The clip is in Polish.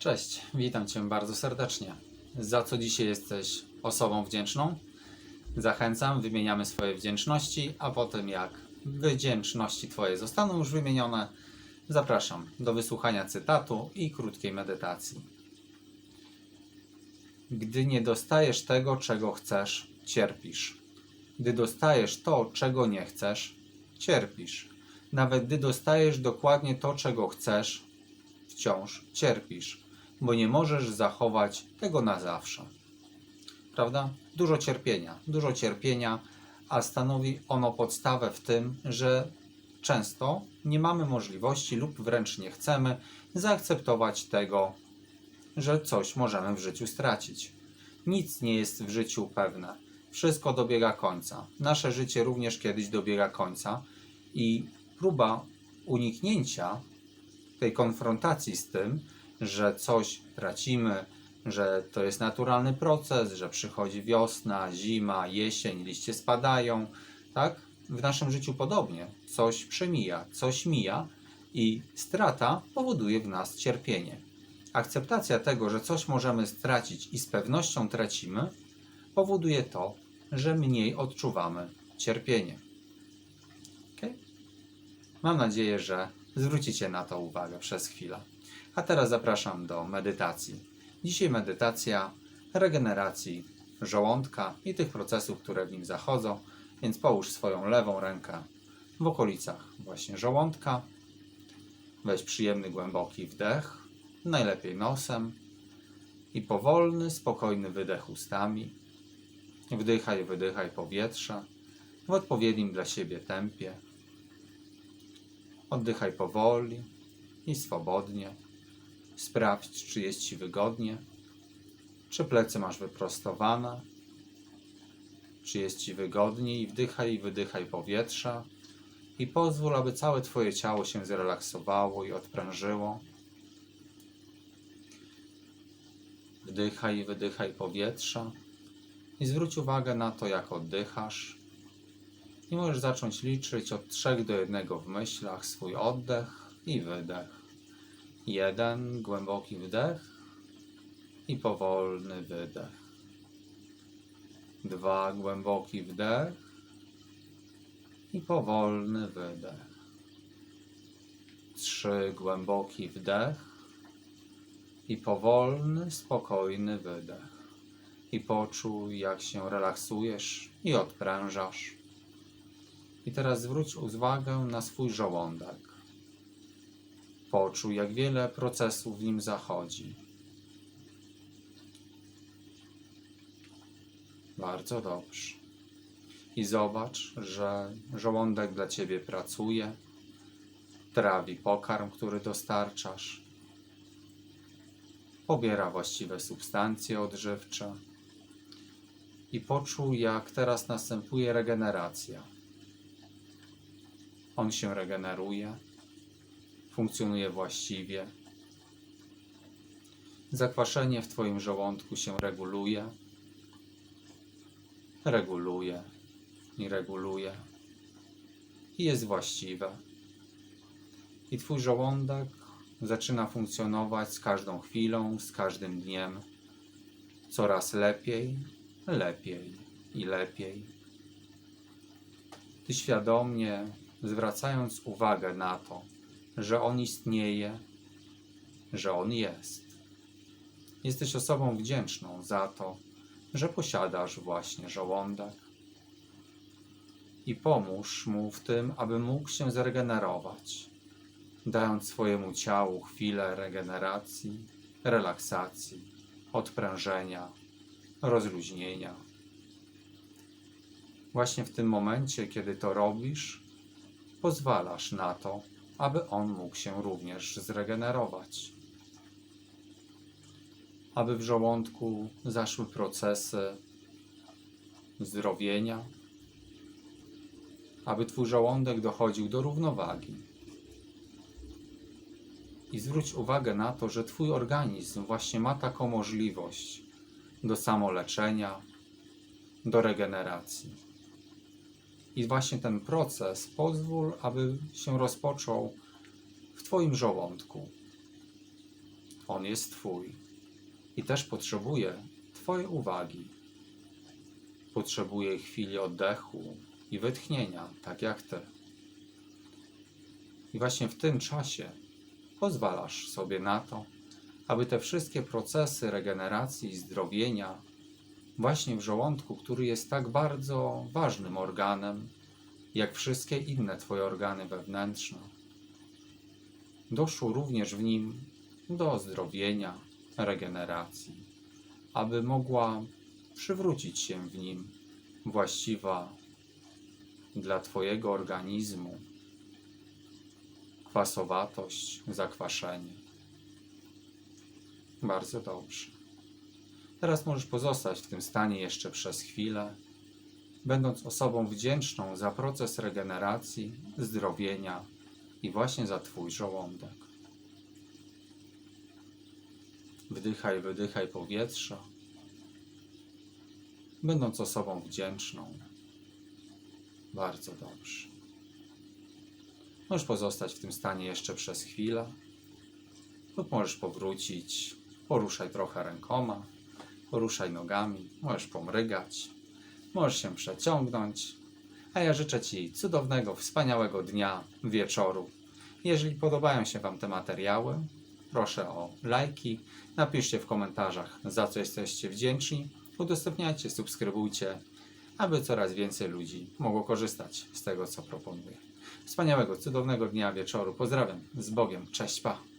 Cześć, witam Cię bardzo serdecznie. Za co dzisiaj jesteś osobą wdzięczną? Zachęcam, wymieniamy swoje wdzięczności, a potem jak wdzięczności Twoje zostaną już wymienione, zapraszam do wysłuchania cytatu i krótkiej medytacji. Gdy nie dostajesz tego, czego chcesz, cierpisz. Gdy dostajesz to, czego nie chcesz, cierpisz. Nawet gdy dostajesz dokładnie to, czego chcesz, wciąż cierpisz, bo nie możesz zachować tego na zawsze. Prawda? Dużo cierpienia, dużo cierpienia, a stanowi ono podstawę w tym, że często nie mamy możliwości lub wręcz nie chcemy zaakceptować tego, że coś możemy w życiu stracić. Nic nie jest w życiu pewne. Wszystko dobiega końca. Nasze życie również kiedyś dobiega końca i próba uniknięcia tej konfrontacji z tym, że coś tracimy, że to jest naturalny proces, że przychodzi wiosna, zima, jesień, liście spadają, tak? W naszym życiu podobnie. Coś przemija, coś mija i strata powoduje w nas cierpienie. Akceptacja tego, że coś możemy stracić i z pewnością tracimy, powoduje to, że mniej odczuwamy cierpienie. Okay? Mam nadzieję, że zwrócicie na to uwagę przez chwilę. A teraz zapraszam do medytacji. Dzisiaj medytacja regeneracji żołądka i tych procesów, które w nim zachodzą, więc połóż swoją lewą rękę w okolicach właśnie żołądka. Weź przyjemny, głęboki wdech, najlepiej nosem i powolny, spokojny wydech ustami. Wdychaj, wydychaj powietrze w odpowiednim dla siebie tempie. Oddychaj powoli i swobodnie. Sprawdź, czy jest Ci wygodnie, czy plecy masz wyprostowane, czy jest Ci wygodnie i wdychaj i wydychaj powietrza i pozwól, aby całe Twoje ciało się zrelaksowało i odprężyło. Wdychaj i wydychaj powietrza i zwróć uwagę na to, jak oddychasz. I możesz zacząć liczyć od 3 do 1 w myślach swój oddech i wydech. Jeden głęboki wdech i powolny wydech. Dwa głęboki wdech i powolny wydech. Trzy głęboki wdech i powolny, spokojny wydech. I poczuj, jak się relaksujesz i odprężasz. I teraz zwróć uwagę na swój żołądek. Poczuj, jak wiele procesów w nim zachodzi. Bardzo dobrze. I zobacz, że żołądek dla ciebie pracuje, trawi pokarm, który dostarczasz, pobiera właściwe substancje odżywcze. I poczuj, jak teraz następuje regeneracja. On się regeneruje, funkcjonuje właściwie. Zakwaszenie w Twoim żołądku się reguluje, reguluje i reguluje i jest właściwe. I Twój żołądek zaczyna funkcjonować z każdą chwilą, z każdym dniem coraz lepiej, lepiej i lepiej. Ty świadomie zwracając uwagę na to, że On istnieje, że On jest. Jesteś osobą wdzięczną za to, że posiadasz właśnie żołądek. I pomóż mu w tym, aby mógł się zregenerować, dając swojemu ciału chwilę regeneracji, relaksacji, odprężenia, rozluźnienia. Właśnie w tym momencie, kiedy to robisz, pozwalasz na to, aby on mógł się również zregenerować. Aby w żołądku zaszły procesy zdrowienia, aby twój żołądek dochodził do równowagi. I zwróć uwagę na to, że twój organizm właśnie ma taką możliwość do samoleczenia, do regeneracji. I właśnie ten proces pozwól, aby się rozpoczął w Twoim żołądku. On jest Twój i też potrzebuje Twojej uwagi. Potrzebuje chwili oddechu i wytchnienia, tak jak Ty. I właśnie w tym czasie pozwalasz sobie na to, aby te wszystkie procesy regeneracji i zdrowienia, właśnie w żołądku, który jest tak bardzo ważnym organem, jak wszystkie inne Twoje organy wewnętrzne, doszło również w nim do zdrowienia, regeneracji, aby mogła przywrócić się w nim właściwa dla Twojego organizmu kwasowatość, zakwaszenie. Bardzo dobrze. Teraz możesz pozostać w tym stanie jeszcze przez chwilę, będąc osobą wdzięczną za proces regeneracji, zdrowienia i właśnie za Twój żołądek. Wdychaj, wydychaj powietrze, będąc osobą wdzięczną. Bardzo dobrze. Możesz pozostać w tym stanie jeszcze przez chwilę, lub możesz powrócić. Poruszaj trochę rękoma, poruszaj nogami, możesz pomrygać, możesz się przeciągnąć. A ja życzę Ci cudownego, wspaniałego dnia, wieczoru. Jeżeli podobają się Wam te materiały, proszę o lajki, napiszcie w komentarzach, za co jesteście wdzięczni, udostępniajcie, subskrybujcie, aby coraz więcej ludzi mogło korzystać z tego, co proponuję. Wspaniałego, cudownego dnia, wieczoru. Pozdrawiam. Z Bogiem. Cześć, pa.